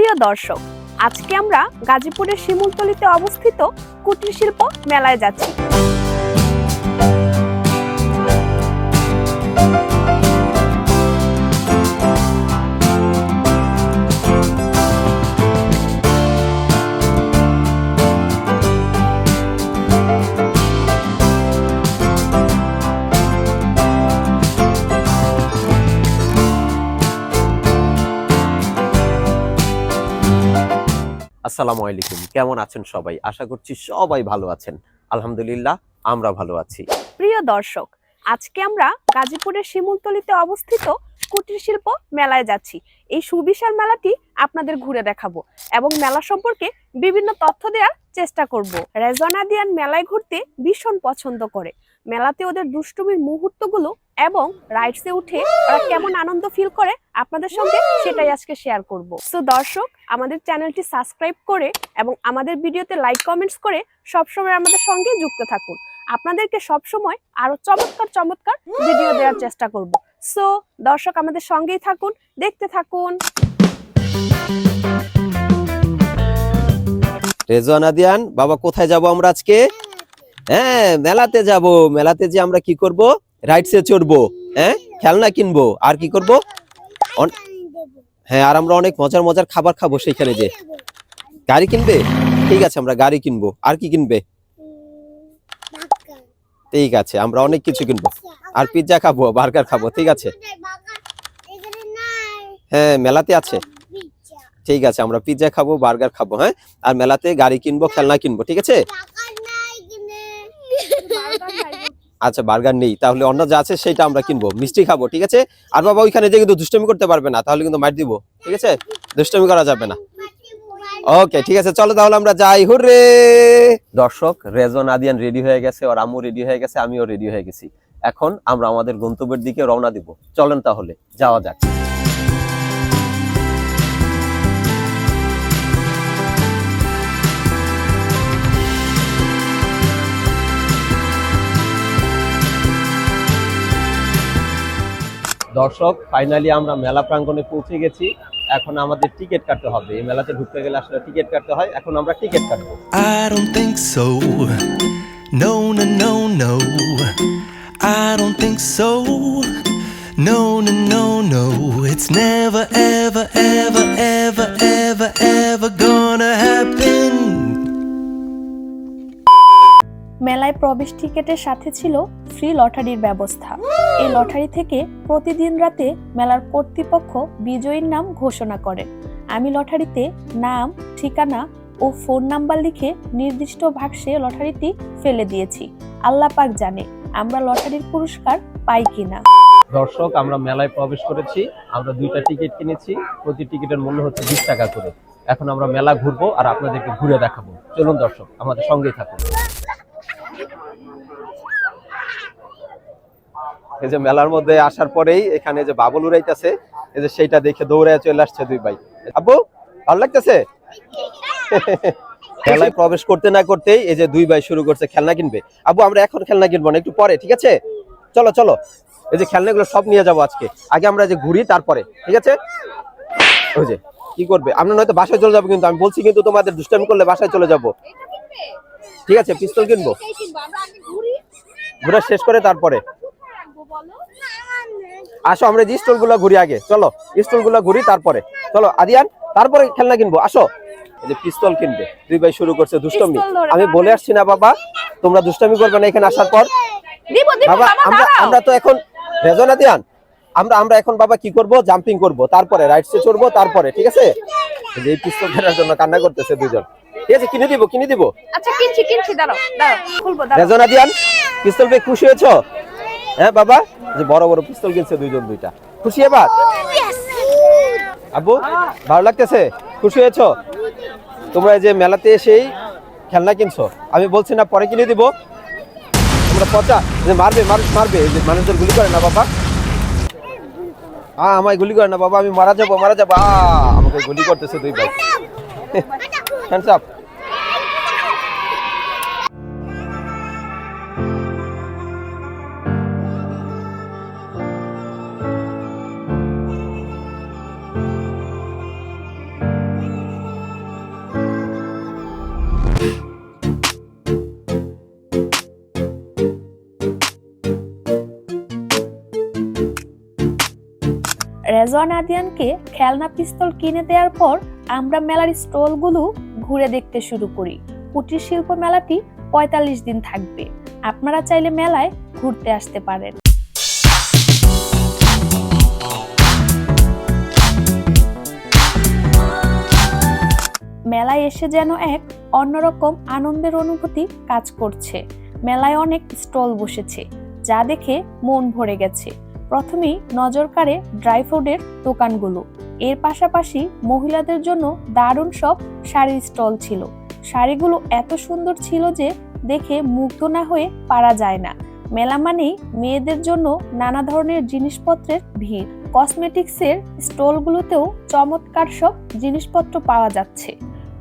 প্রিয় দর্শক আজকে আমরা গাজীপুরের শিমুলতলিতে অবস্থিত কুটির শিল্প মেলায় যাচ্ছি। আসসালামু আলাইকুম। কেমন আছেন সবাই? আশা করছি সবাই ভালো আছেন। আলহামদুলিল্লাহ, আমরা ভালো আছি। প্রিয় দর্শক, আজকে আমরা গাজীপুরের শিমুলতলিতে অবস্থিত কুটির শিল্প মেলায় যাচ্ছি। এই সুবিশাল মেলাটি আপনাদের ঘুরে দেখাবো এবং মেলা সম্পর্কে বিভিন্ন তথ্য দেওয়ার চেষ্টা করব। রেজনা দিয়ান মেলায় ঘুরতে ভীষণ পছন্দ করে। মেলাতে ওদের দুষ্টুমির মুহূর্তগুলো এবং রাইডসে উঠে ওরা কেমন আনন্দ ফিল করে আপনাদের সঙ্গে সেটাই আজকে শেয়ার করব। সো দর্শক আমাদের চ্যানেলটি সাবস্ক্রাইব করে এবং আমাদের ভিডিওতে লাইক কমেন্টস করে সবসময় আমাদের সঙ্গে যুক্ত থাকুন। আপনাদেরকে সবসময় আরও চমৎকার চমৎকার ভিডিও দেওয়ার চেষ্টা করব। সো দর্শক আমাদের সঙ্গেই থাকুন দেখতে থাকুন। রেজওয়ানা দিয়ান বাবা কোথায় যাব আমরা আজকে? হ্যাঁ মেলাতে যাব। মেলাতে যে আমরা কি করব? রাইডসে চড়বো। হ্যাঁ খেলনা কিনবো। আর কি করব? হ্যাঁ আর আমরা অনেক মজার মজার খাবার খাব সেখানে যে। গাড়ি কিনবে? ঠিক আছে, আমরা গাড়ি কিনবো। আর কি কিনবে? ঠিক আছে, আমরা অনেক কিছু কিনবো। আর পিৎজা খাব বার্গার খাব, ঠিক আছে? হ্যাঁ মেলাতে আছে। ঠিক আছে, আমরা পিৎজা খাব বার্গার খাব হ্যাঁ? আর মেলাতে গাড়ি কিনবো, খেলনা কিনবো, ঠিক আছে? আচ্ছা বার্গার নেই। তাহলে অন্য যা আছে সেটা আমরা কিনবো। মিষ্টি খাব, ঠিক আছে? আর বাবা, ওইখানে যে কিন্তু দুষ্টমি করতে পারবে না, তাহলে কিন্তু মার দিব, ঠিক আছে? দুষ্টমি করা যাবে না। ওকে ঠিক আছে, চলো তাহলে আমরা যাই। হুররে! দর্শক, রেজন আদিয়ান রেডি হয়ে গেছে আর আম্মু রেডি হয়ে গেছে, আমিও রেডি হয়ে গেছি। এখন আমরা আমাদের গন্তব্যের দিকে রওনা দিব। চলেন তাহলে, যাওয়া যাক। দর্শক ফাইনালি আমরা মেলা প্রাঙ্গণে পৌঁছে গেছি। এখন আমাদের টিকিট কাটতে হবে। এই মেলাতে ঢুকতে গেলে আসলে টিকিট কাটতে হয়। এখন আমরা টিকিট কাটবো। So. No, no, no, no. It's never, ever, ever, ever, ever, ever মেলায় প্রবেশ টিকেটের সাথে ছিল ফ্রি লটারির ব্যবস্থা। এই লটারি থেকে প্রতিদিন রাতে মেলার কর্তৃপক্ষ বিজয়ীর নাম ঘোষণা করে। আমি লটারিতে নাম, ঠিকানা ও ফোন নাম্বার লিখে নির্দিষ্ট বাক্সে লটারিটি ফেলে দিয়েছি। আল্লাহ পাক জানে আমরা লটারির পুরস্কার পাই কিনা। দর্শক, আমরা মেলায় প্রবেশ করেছি। আমরা দুইটা টিকিট কিনেছি। প্রতি টিকিটের মূল্য হচ্ছে বিশ টাকা করে। এখন আমরা মেলা ঘুরবো আর আপনাদেরকে ঘুরে দেখাবো। চলুন দর্শক, আমাদের সঙ্গেই থাকুন। এই যে মেলার মধ্যে আসার পরেই এখানে যে বাবুল উড়াইতেছে এই যে সেইটা দেখে দৌড়ায় চলে আসছে দুই ভাই। আব্বু ভালো লাগতেছে? খেলায় প্রবেশ করতে না করতেই এই যে দুই ভাই শুরু করছে খেলনা কিনবে। আব্বু আমরা এখন খেলনা কিনবো না একটু পরে ঠিক আছে? চলো চলো। এই যে খেলনাগুলো সব নিয়ে যাব আজকে। আগে আমরা যে ঘুরি তারপরে ঠিক আছে? ওই যে কি করবে? আমরা নয়তো বাসায় চলে যাব কিন্তু আমি বলছি কিন্তু তোমাদের দুষ্টামি করলে বাসায় চলে যাব। ঠিক আছে পিস্তল কিনবো? ঘুরে শেষ করে তারপরে। আসো আমরা যে স্টলগুলো ঘুরি আগে চলো স্টলগুলো ঘুরি তারপরে। চলো আদিয়ান তারপরে খেলনা কিনবো আসো। যে পিস্তল কিনবে দুই ভাই শুরু করছে দুষ্টমি। আমি বলে আসছি না বাবা তোমরা দুষ্টমি করবে না এখানে আসার পর। বাবা আমরা আমরা তো এখন রেজনা দিয়ান আমরা আমরা এখন বাবা কি করব? জাম্পিং করব তারপরে রাইটসে চড়বো তারপরে ঠিক আছে? এই পিস্তল কেনার জন্য কান্না করতেছে দুজন। ঠিক আছে কিনে দিব কিনে দিব। আচ্ছা কিনছি কিনছি দাঁড়াও দাঁড়াও খুলবো দাঁড়াও। রেজনা দিয়ান পিস্তল পেয়ে খুশি হয়েছো? হ্যাঁ বাবা? যে বড় বড় পিস্তল কিনছে দুইজন দুইটা। খুশি এবার? আব্বু ভালো লাগতেছে? খুশি হয়েছো? তোমরা এই যে মেলাতে এসেই খেলনা কিনছো? আমি বলছি না পরে কিনে দিব। তোমরা পচা যে মারবে মানুষ মারবে এই যে মানুষদের গুলি করে না বাবা? আ আমায় গুলি করে না বাবা আমি মারা যাব মারা যাব। আ আমাকে গুলি করতেছে দুই ভাই। হ্যান্ডস আপ রেজওয়ান আদিয়ানকে খেলনা পিস্তল কিনে দেওয়ার পর আমরা মেলার স্টলগুলো ঘুরে দেখতে শুরু করি। কুটির শিল্প মেলাটি পঁয়তাল্লিশ দিন থাকবে। আপনারা চাইলে মেলায় ঘুরতে আসতে পারেন। মেলায় এসে যেন এক অন্যরকম আনন্দের অনুভূতি কাজ করছে। মেলায় অনেক স্টল বসেছে, যা দেখে মন ভরে গেছে। প্রথমেই নজর কাড়ে ড্রাই ফ্রুটের দোকানগুলো। এর পাশাপাশি মহিলাদের জন্য দারুণ সব শাড়ির স্টল ছিল। শাড়িগুলো এত সুন্দর ছিল যে দেখে মুগ্ধ না হয়ে পারা যায় না। মেলা মানেই মেয়েদের জন্য নানা ধরনের জিনিসপত্রের ভিড়। কসমেটিক্সের স্টলগুলোতেও চমৎকার সব জিনিসপত্র পাওয়া যাচ্ছে।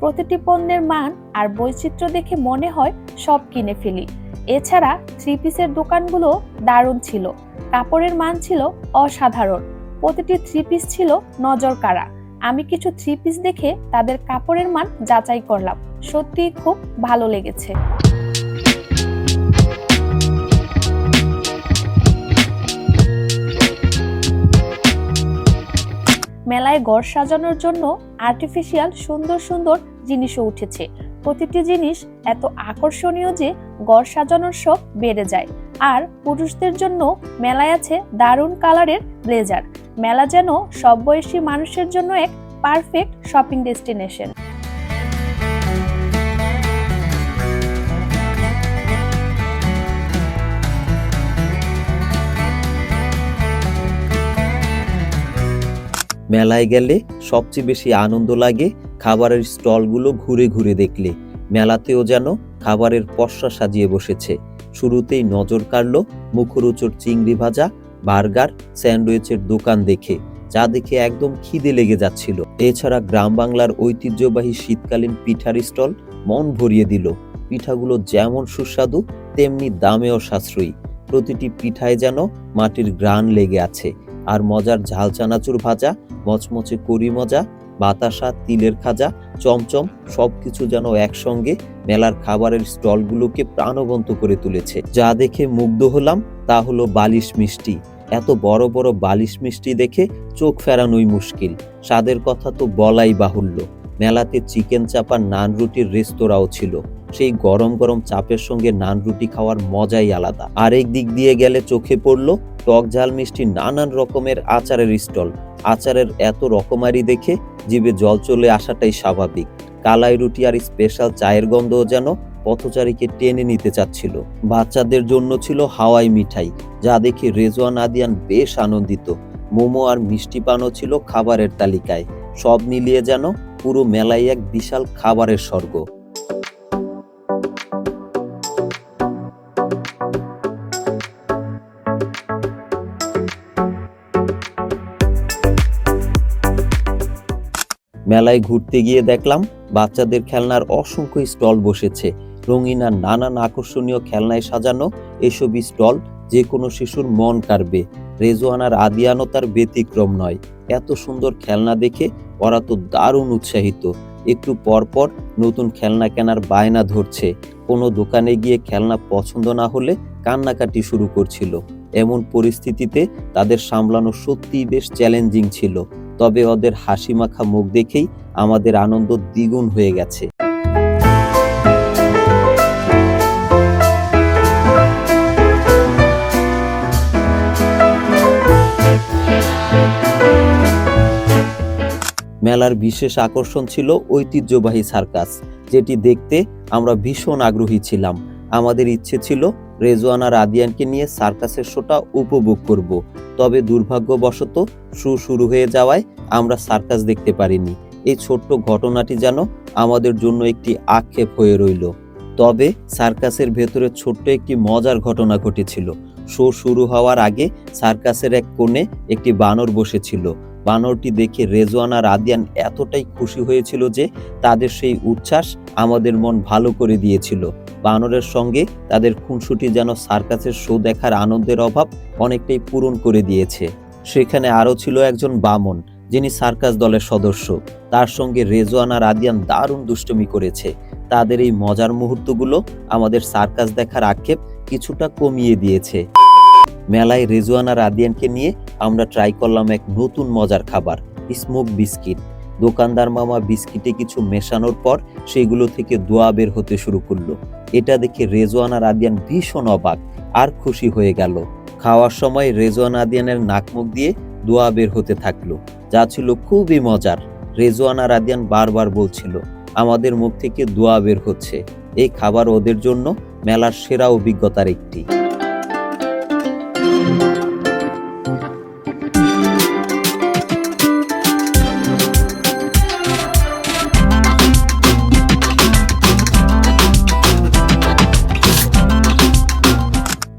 প্রতিটি পণ্যের মান আর বৈচিত্র্য দেখে মনে হয় সব কিনে ফেলি। এছাড়া থ্রি পিসের দোকানগুলো দারুণ ছিল। কাপড়ের মান ছিল অসাধারণ। প্রতিটি থ্রি পিস ছিল নজর কাড়া। আমি কিছু থ্রি পিস দেখে তাদের কাপড়ের মান যাচাই করলাম। সত্যিই খুব ভালো লেগেছে। মেলায় ঘর সাজানোর জন্য আর্টিফিশিয়াল সুন্দর সুন্দর জিনিসও উঠেছে। প্রতিটি জিনিস এত আকর্ষণীয় যে গড় সাজানোর শখ বেড়ে যায়। আর পুরুষদের জন্য মেলায় আছে দারুণ কালারের ব্লেজার। মেলা যেন সব বয়সী মানুষের জন্য এক পারফেক্ট শপিং ডেস্টিনেশন। মেলায় গেলে সবচেয়ে বেশি আনন্দ লাগে খাবারের স্টলগুলো ঘুরে ঘুরে দেখলে। মেলাতেও যেন খাবারের পসরা সাজিয়ে বসেছে। শুরুতেই নজর কাড়লো মুখরোচর চিংড়ি ভাজা, বার্গার, স্যান্ডউইচের দোকান দেখে, যা দেখে একদম খিদে লেগে যাচ্ছিল। এছাড়া গ্রাম বাংলার ঐতিহ্যবাহী শীতকালীন পিঠার স্টল মন ভরিয়ে দিল। পিঠাগুলো যেমন সুস্বাদু, তেমনি দামেও সাশ্রয়ী। প্রতিটি পিঠায় যেন মাটির গ্রান লেগে আছে। আর মজার ঝাল চানাচুর ভাজা মচমচে করি মজা, বাতাসা, তিলের খাজা, চমচম, সবকিছু যেন একসঙ্গে মেলার খাবারের স্টলগুলোকে প্রাণবন্ত করে তুলেছে। যা দেখে মুগ্ধ হলাম, তা হলো বালিশ মিষ্টি। এত বড় বড় বালিশ মিষ্টি দেখে চোখ ফেরানোই মুশকিল। স্বাদের কথা তো বলাই বাহুল্য। মেলাতে চিকেন চাপা নান রুটির রেস্তোরাঁও ছিল। সেই গরম গরম চাপের সঙ্গে নান রুটি খাওয়ার মজাই আলাদা। আরেক দিক দিয়ে গেলে চোখে পড়ল টক ঝাল মিষ্টি নানান রকমের আচারের স্টল। আচারের এত রকমারি দেখে জিভে জল চলে আসাটাই স্বাভাবিক। কালাই রুটি আর স্পেশাল চায়ের গন্ধও যেন পথচারীকে টেনে নিতে চাচ্ছিল। বাচ্চাদের জন্য ছিল হাওয়াই মিঠাই, যা দেখে রেজওয়ান আদিয়ান বেশ আনন্দিত। মোমো আর মিষ্টি পানও ছিল খাবারের তালিকায়। সব মিলিয়ে যেন পুরো মেলায় এক বিশাল খাবারের স্বর্গ। মেলায় ঘুরতে গিয়ে দেখলাম বাচ্চাদের খেলনার অসংখ্য স্টল বসেছে। রঙিন আর নানান আকর্ষণীয় খেলনায় সাজানো এসব স্টল যে কোনো শিশুর মন কাড়বে। রেজওয়ানার আদিয়ানও তার ব্যতিক্রম নয়। এত সুন্দর খেলনা দেখে ওরা তো দারুণ উৎসাহিত। একটু পর পর নতুন খেলনা কেনার বায়না ধরছে। কোনো দোকানে গিয়ে খেলনা পছন্দ না হলে কান্নাকাটি শুরু করছিল। এমন পরিস্থিতিতে তাদের সামলানো সত্যিই বেশ চ্যালেঞ্জিং ছিল। তবে ওদের হাসি মাখা মুখ দেখেই আমাদের আনন্দ দ্বিগুণ হয়ে গেছে। মেলার বিশেষ আকর্ষণ ছিল ঐতিহ্যবাহী সার্কাস, যেটি দেখতে আমরা ভীষণ আগ্রহী ছিলাম। আমাদের ইচ্ছে ছিল রেজওয়ানা রাদিয়ানকে নিয়ে সার্কাসের শোটা উপভোগ করব। তবে দুর্ভাগ্যবশত শো শুরু হয়ে যাওয়ায় আমরা সার্কাস দেখতে পারিনি। এই ছোট্ট ঘটনাটি যেন আমাদের জন্য একটি আক্ষেপ হয়ে রইল। তবে সার্কাসের ভেতরে ছোট্ট একটি মজার ঘটনা ঘটেছিল। শো শুরু হওয়ার আগে সার্কাসের এক কোণে একটি বানর বসেছিল। বানরটি দেখে রেজওয়ান আর আদিয়ান এতটাই খুশি হয়েছিল যে তাদের সেই উচ্ছ্বাস আমাদের মন ভালো করে দিয়েছিল। বানরের সঙ্গে তাদের খুনসুটি যেন সার্কাসের শো দেখার আনন্দের অভাব অনেকটাই পূরণ করে দিয়েছে। সেখানে আরও ছিল একজন বামন, যিনি সার্কাস দলের সদস্য। তার সঙ্গে রেজওয়ান আর আদিয়ান দারুণ দুষ্টমি করেছে। তাদের এই মজার মুহূর্তগুলো আমাদের সার্কাস দেখার আক্ষেপ কিছুটা কমিয়ে দিয়েছে। মেলায় রেজওয়ানা রাদিয়ানকে নিয়ে আমরা ট্রাই করলাম এক নতুন মজার খাবার স্মোক বিস্কিট দোকানদার মামা বিস্কিটে কিছু মেশানোর পর সেগুলো থেকে দোয়া বের হতে শুরু করল। এটা দেখে রেজওয়ানা রাদিয়ান ভীষণ অবাক, আর খুশি হয়ে গেল। খাওয়ার সময় রেজওয়ানা আদিয়ানের নাক মুখ দিয়ে দোয়া বের হতে থাকল, যা ছিল খুবই মজার। রেজওয়ানা রাদিয়ান বারবার বলছিল, আমাদের মুখ থেকে দোয়া বের হচ্ছে। এই খাবার ওদের জন্য মেলার সেরা অভিজ্ঞতার একটি।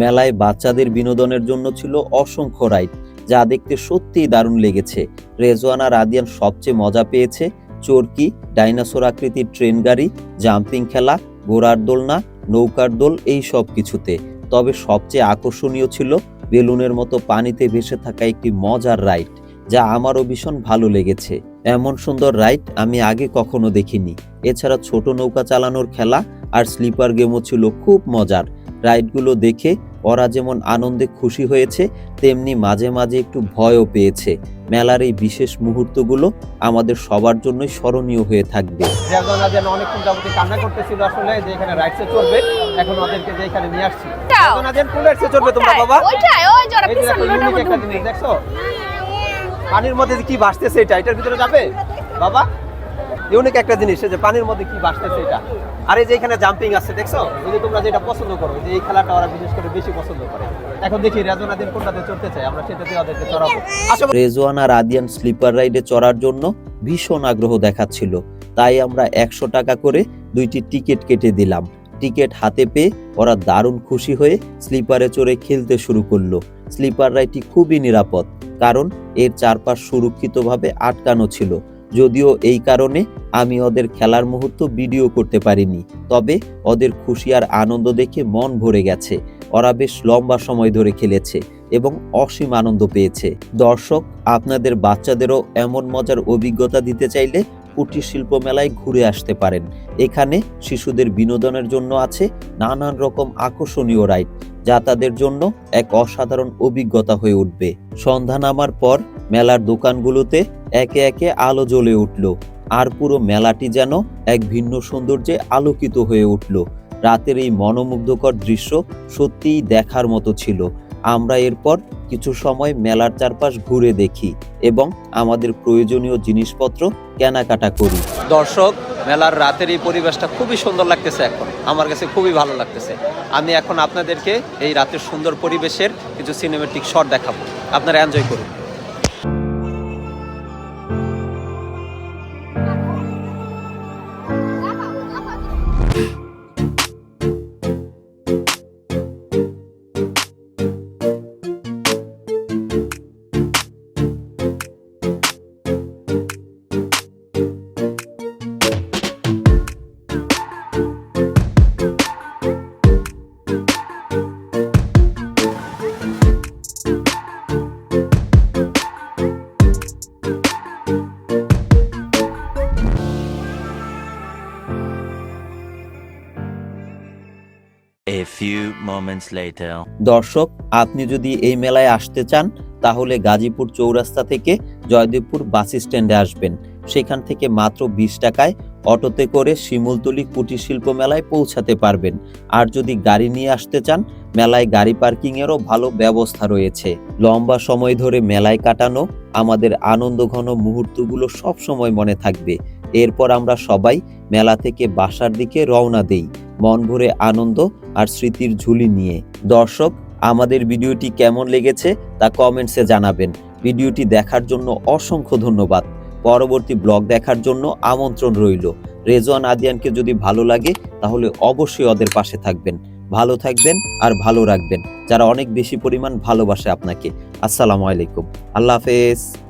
মেলায় বাচ্চাদের বিনোদনের জন্য ছিল অসংখ্য রাইড, যা দেখতে সত্যিই দারুণ লেগেছে। রেজওয়ানা রাদিয়ান সবচেয়ে মজা পেয়েছে চরকি, ডাইনোসর আকৃতির ট্রেন গাড়ি, জাম্পিং খেলা, ঘোড়ার দোলনা, নৌকার দোল, এই সব কিছুতে। তবে সবচেয়ে আকর্ষণীয় ছিল বেলুনের মতো পানিতে ভেসে থাকা একটি মজার রাইড, যা আমারও ভীষণ ভালো লেগেছে। এমন সুন্দর রাইড আমি আগে কখনো দেখিনি। এছাড়া ছোট নৌকা চালানোর খেলা আর স্লিপার গেমও ছিল খুব মজার। রাইডগুলো দেখে ওরা যেমন আনন্দে খুশি হয়েছে তেমনি মাঝে মাঝে একটু ভয়ও পেয়েছে। মেলার এই বিশেষ মুহূর্তগুলো আমাদের সবার জন্যই স্মরণীয় হয়ে থাকবে। রেজওয়ানা যেন অনেকক্ষণ যাবতীয় কান্না করতেছিল আসলে যে এখানে রাইডসে চড়বে এখন ওদেরকে যে এখানে নিয়ে আসছি। রেজওয়ানা যেন কোন রাইডসে চড়বে তোমরা বাবা। ওইটাই ওই জোড়া পিছন দেখো, মধ্যে একটা উঠবে। জিনিস দেখছ? পানির মধ্যে কি ভাসতেছে এটা এটার ভিতরে যাবে? বাবা। ইউনিক একটা জিনিস যে পানির মধ্যে কি ভাসতেছে এটা? আর এই যে এখানে জাম্পিং আছে, দেখছ? এই যে তোমরা যেটা পছন্দ করো যে এই খেলাটা ওরা বিশেষ করে বেশি পছন্দ করে। এখন দেখি রেজনা দিন কোনটাতে চড়তে চাই আমরা সেটাতে ওদেরকে চড়াবো। আসো রেজওয়ানা রাদিয়ান স্লিপার রাইডে চড়ার জন্য ভীষণ আগ্রহ দেখাচ্ছিল। তাই আমরা একশো টাকা করে দুইটি টিকিট কেটে দিলাম। টিকিট হাতে পেয়ে ওরা দারুণ খুশি হয়ে স্লিপারে চড়ে খেলতে শুরু করল। স্লিপার রাইডটি খুবই নিরাপদ, কারণ এর চারপাশ সুরক্ষিতভাবে আটকানো ছিল। যদিও এই কারণে আমি ওদের খেলার মুহূর্ত ভিডিও করতে পারিনি। তবে ওদের খুশি আর আনন্দ দেখে মন ভরে গেছে। ওরা বেশ লম্বা সময় ধরে খেলেছে এবং অসীম আনন্দ পেয়েছে। দর্শক, আপনাদের বাচ্চাদেরও এমন মজার অভিজ্ঞতা দিতে চাইলে কুটির শিল্প মেলায় ঘুরে আসতে পারেন। এখানে শিশুদের বিনোদনের জন্য আছে নানান রকম আকর্ষণীয় রাইড, যা তাদের জন্য এক অসাধারণ অভিজ্ঞতা হয়ে উঠবে। সন্ধ্যা নামার পর মেলার দোকানগুলোতে একে একে আলো জ্বলে উঠল, আর পুরো মেলাটি যেন এক ভিন্ন সৌন্দর্যে আলোকিত হয়ে উঠল। রাতের এই মনোমুগ্ধকর দৃশ্য সত্যিই দেখার মতো ছিল। আমরা এরপর কিছু সময় মেলার চারপাশ ঘুরে দেখি এবং আমাদের প্রয়োজনীয় জিনিসপত্র কেনাকাটা করি। দর্শক, মেলার রাতের এই পরিবেশটা খুবই সুন্দর লাগতেছে এখন। আমার কাছে খুবই ভালো লাগতেছে। আমি এখন আপনাদেরকে এই রাতের সুন্দর পরিবেশের কিছু সিনেমেটিক শট দেখাবো। আপনারা এনজয় করুন। A few moments later. দর্শক, আপনি যদি এই মেলায় আসতে চান, তাহলে গাজীপুর চৌরাস্তা থেকে জয়দেবপুর বাস স্ট্যান্ডে আসবেন। সেখান থেকে মাত্র বিশ টাকায় অটোতে করে শিমুলতলি কুটির শিল্প মেলায় পৌঁছাতে পারবেন। আর যদি গাড়ি নিয়ে আসতে চান, মেলায় গাড়ি পার্কিংয়েরও ভালো ব্যবস্থা রয়েছে। লম্বা সময় ধরে মেলায় কাটানো আমাদের আনন্দঘন মুহূর্তগুলো সব সময় মনে থাকবে। এরপর আমরা সবাই মেলা থেকে বাসার দিকে রওনা দেই। মন ভরে আনন্দ আর স্মৃতির ঝুলি নিয়ে। দর্শক, আমাদের ভিডিওটি কেমন লেগেছে তা কমেন্টসে জানাবেন। ভিডিওটি দেখার জন্য অসংখ্য ধন্যবাদ। পরবর্তী ব্লগ দেখার জন্য আমন্ত্রণ রইল। রেজওয়ান আদিয়ানকে যদি ভালো লাগে, তাহলে অবশ্যই ওদের পাশে থাকবেন। ভালো থাকবেন আর ভালো রাখবেন। যারা অনেক বেশি পরিমাণ ভালোবাসে আপনাকে। আসসালামু আলাইকুম। আল্লাহ হাফেজ।